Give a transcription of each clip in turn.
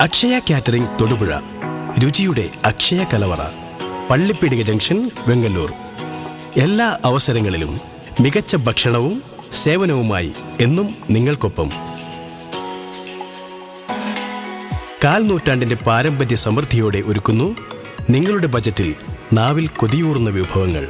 Akshaya catering Thodupuzha. രുചിയുടെ അക്ഷയ കലവറ. പള്ളിപ്പിടിക ജംഗ്ഷൻ വെങ്ങല്ലൂർ. എല്ലാ അവസരങ്ങളിലും മികച്ച ഭക്ഷണവും സേവനവുമായി എന്നും നിങ്ങൾക്കൊപ്പം. കാൽ നൂറ്റാണ്ടിന്റെ പാരമ്പര്യ സമൃദ്ധിയോടെ ഒരുക്കുന്നു നിങ്ങളുടെ ബജറ്റിൽ നാവിൽ കൊതിയൂറുന്ന വിഭവങ്ങൾ.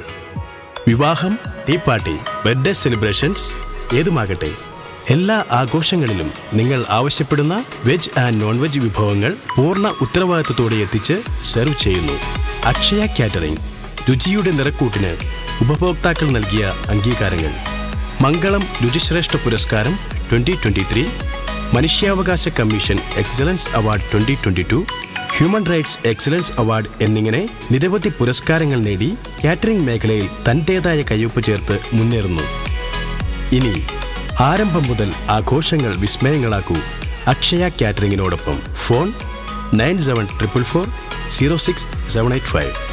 വിവാഹം ടീ പാർട്ടി ബർത്ത്ഡേ സെലിബ്രേഷൻസ് ഏതുമാകട്ടെ. എല്ലാ ആഘോഷങ്ങളിലും നിങ്ങൾ ആവശ്യപ്പെടുന്ന വെജ് ആൻഡ് നോൺ വെജ് വിഭവങ്ങൾ പൂർണ ഉത്തരവാദിത്തത്തോടെ എത്തിച്ച് സെർവ് ചെയ്യുന്നു. അക്ഷയ കാറ്ററിംഗ് രുചിയുടെ നിറക്കൂട്ടിന് ഉപഭോക്താക്കൾ നൽകിയ അംഗീകാരങ്ങൾ. മംഗളം രുചിശ്രേഷ്ഠ പുരസ്കാരം ട്വന്റി ട്വന്റി ത്രീ മനുഷ്യാവകാശ commission excellence award twenty twenty two human rights excellence award എന്നിങ്ങനെ നിരവധി പുരസ്കാരങ്ങൾ നേടി കാറ്ററിംഗ് മേഖലയിൽ തന്റേതായ കയ്യൊപ്പ് ചേർത്ത് മുന്നേറുന്നു. ഇനി ആരംഭം മുതൽ ആഘോഷങ്ങൾ വിസ്മയങ്ങളാക്കൂ. Akshaya കാറ്ററിംഗിനോടൊപ്പം phone nine seven triple four zero six seven eight five.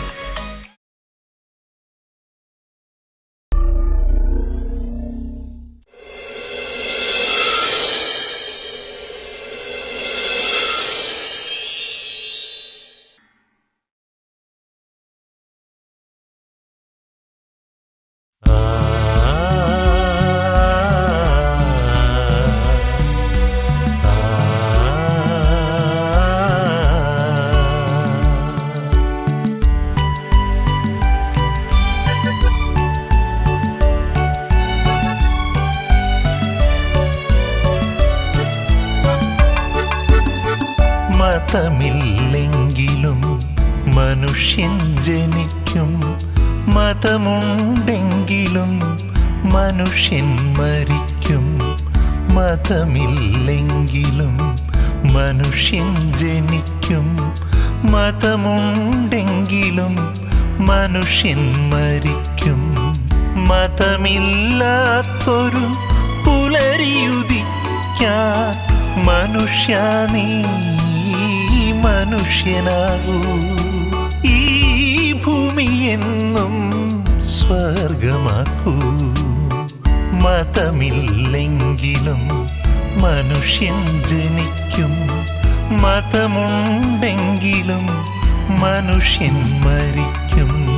മതമില്ലെങ്കിലും മനുഷ്യൻ ജനിക്കും മതമുണ്ടെങ്കിലും മനുഷ്യൻ മരിക്കും മതമില്ലെങ്കിലും മനുഷ്യൻ ജനിക്കും മതമുണ്ടെങ്കിലും മനുഷ്യൻ മരിക്കും മതമില്ലാത്തൊരു പുലരിയുദിക്കാൻ മനുഷ്യ നീ മനുഷ്യനാകൂ. ഈ ഭൂമി എന്നും സ്വർഗമാക്കൂ. മതമില്ലെങ്കിലും മനുഷ്യൻ ജനിക്കും. മതമുണ്ടെങ്കിലും മനുഷ്യൻ മരിക്കും.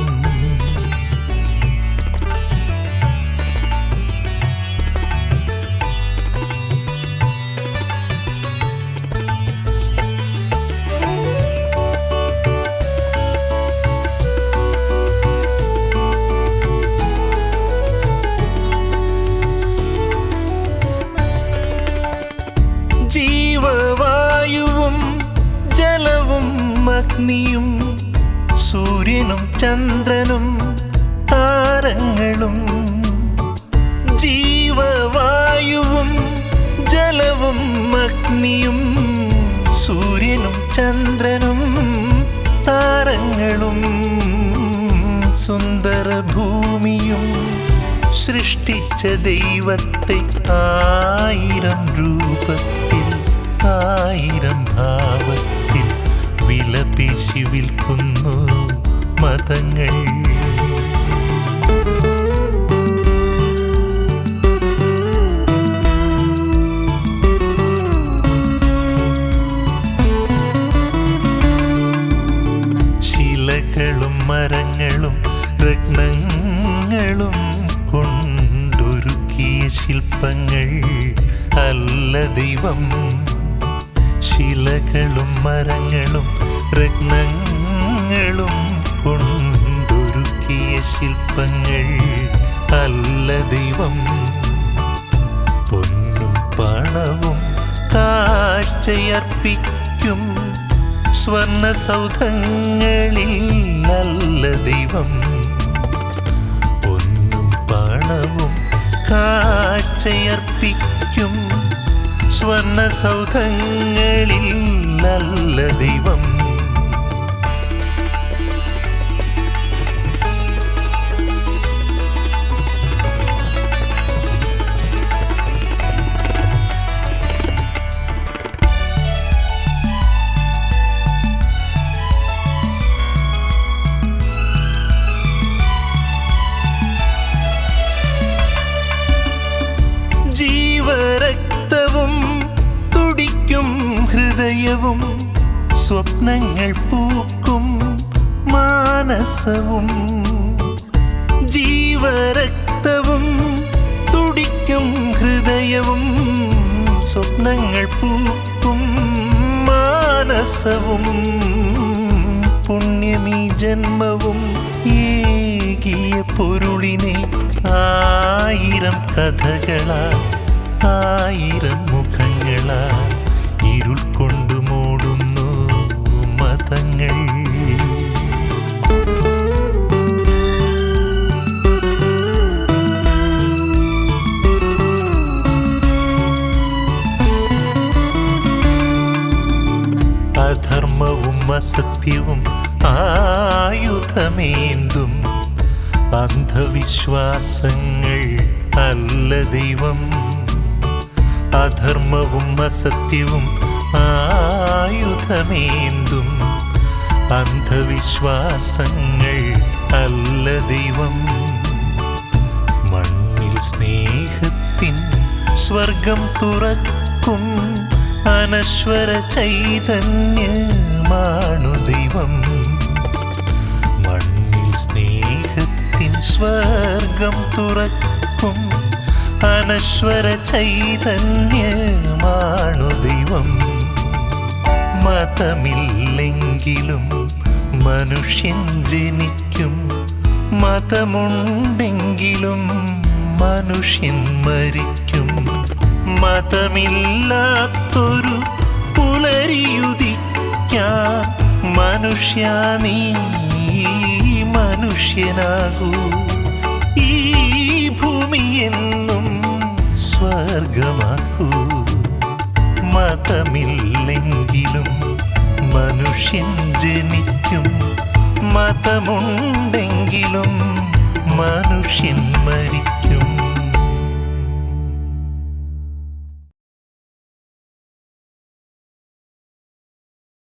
താരങ്ങളും ജീവവായുവും ജലവും അഗ്നിയും സൂര്യനും ചന്ദ്രനും താരങ്ങളും സുന്ദര ഭൂമിയും സൃഷ്ടിച്ച ദൈവത്തെ ആയിരം രൂപത്തിൽ ആയിരം ഭാവത്തിൽ വിലപേശി വിൽക്കുന്നു മതങ്ങൾ. ശിലകളും മരങ്ങളും രത്നങ്ങളും കൊണ്ടൊരുക്കിയ ശില്പങ്ങൾ അല്ല ദൈവം. ശിലകളും മരങ്ങളും രത്നങ്ങളും കൊണ്ടൊരുക്കിയ ശില്പങ്ങൾ അല്ല ദൈവം. പൊന്നും പണവും കാഴ്ചയർപ്പിക്കും സ്വർണ സൗധങ്ങളിൽ നല്ല ദൈവം. ഒന്നും പണവും കാഴ്ചയർപ്പിക്കും സ്വർണ സൗധങ്ങളിൽ ഹൃദയവും സ്വപ്നങ്ങൾ പൂക്കും മാനസവും. ജീവരക്തവും തുടിക്കും ഹൃദയവും സ്വപ്നങ്ങൾ പൂക്കും മാനസവും. പുണ്യമീ ജന്മവും ഏകിയ പൊരുളിനെ ആയിരം കഥകളാ ആയിരം മുഖങ്ങളാ ഇരുൾക്കൊണ്ട് കൊണ്ടു അസത്യവും ആയുധമേന്തും അന്ധവിശ്വാസങ്ങൾ അല്ല ദൈവം. അധർമ്മവും അസത്യവും ആയുധമേന്തും അന്ധവിശ്വാസങ്ങൾ അല്ല ദൈവം. മണ്ണിൽ സ്നേഹത്തിൻ സ്വർഗം തുറക്കും അനശ്വര ചൈതന്യമാണു ദൈവം. മണ്ണിൽ സ്നേഹത്തിൻ സ്വർഗം തുറക്കും. അനശ്വര ചൈതന്യമാണു ദൈവം. മതമില്ലെങ്കിലും മനുഷ്യൻ ജനിക്കും. മതമുണ്ടെങ്കിലും മനുഷ്യൻ മരിക്കും. മതമില്ലാത്തൊരു പുലരിയുദിക്കാൻ മനുഷ്യ നീ മനുഷ്യനാകൂ. ഈ ഭൂമി എന്നും സ്വർഗമാക്കൂ. മതമില്ലെങ്കിലും മനുഷ്യൻ ജനിക്കും. മതമുണ്ടെങ്കിലും മനുഷ്യൻ മരിക്കും.